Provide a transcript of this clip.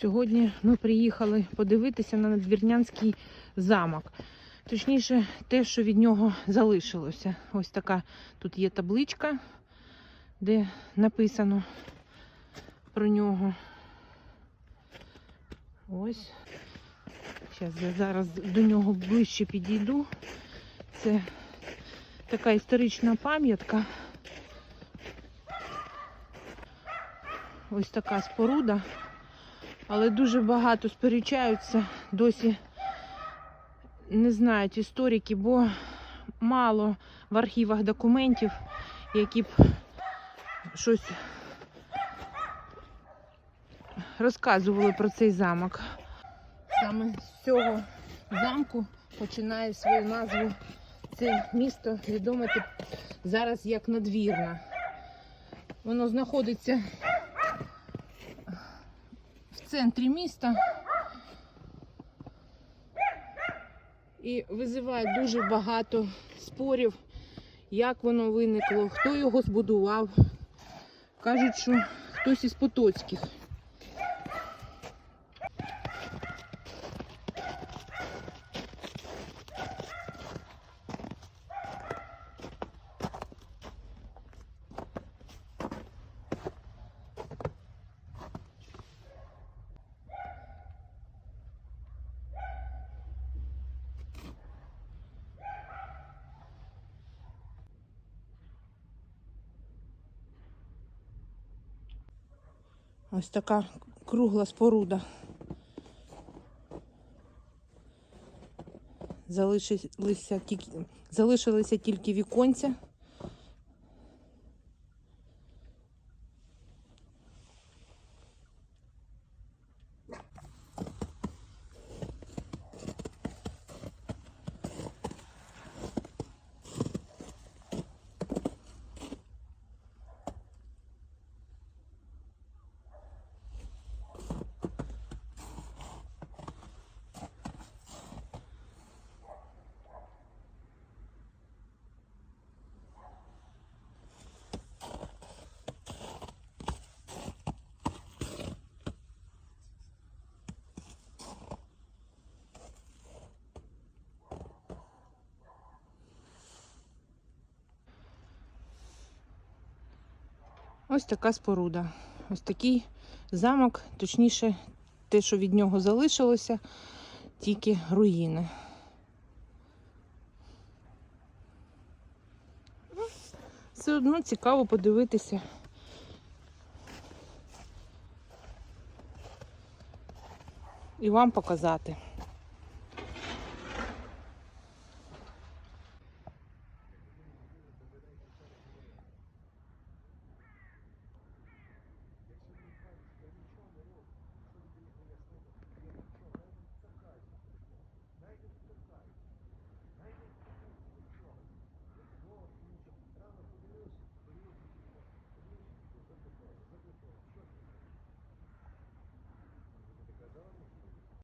Сьогодні ми приїхали подивитися на надвірнянський замок. Точніше, те, що від нього залишилося. Ось така тут є табличка, де написано про нього. Ось. Зараз я зараз до нього ближче підійду. Це така історична пам'ятка. Ось така споруда. Але дуже багато сперечаються, досі не знають історики, бо мало в архівах документів, які б щось розказували про цей замок. Саме з цього замку починає свою назву це місто відоме зараз як надвірна. Воно знаходиться центрі міста і визиває дуже багато спорів, як воно виникло, хто його збудував. Кажуть, що хтось із Потоцьких. Ось така кругла споруда. Залишилися тільки, залишилися тільки віконця. Ось така споруда. Ось такий замок, точніше, те, що від нього залишилося, тільки руїни. Ну, Все одно цікаво подивитися. І вам показати.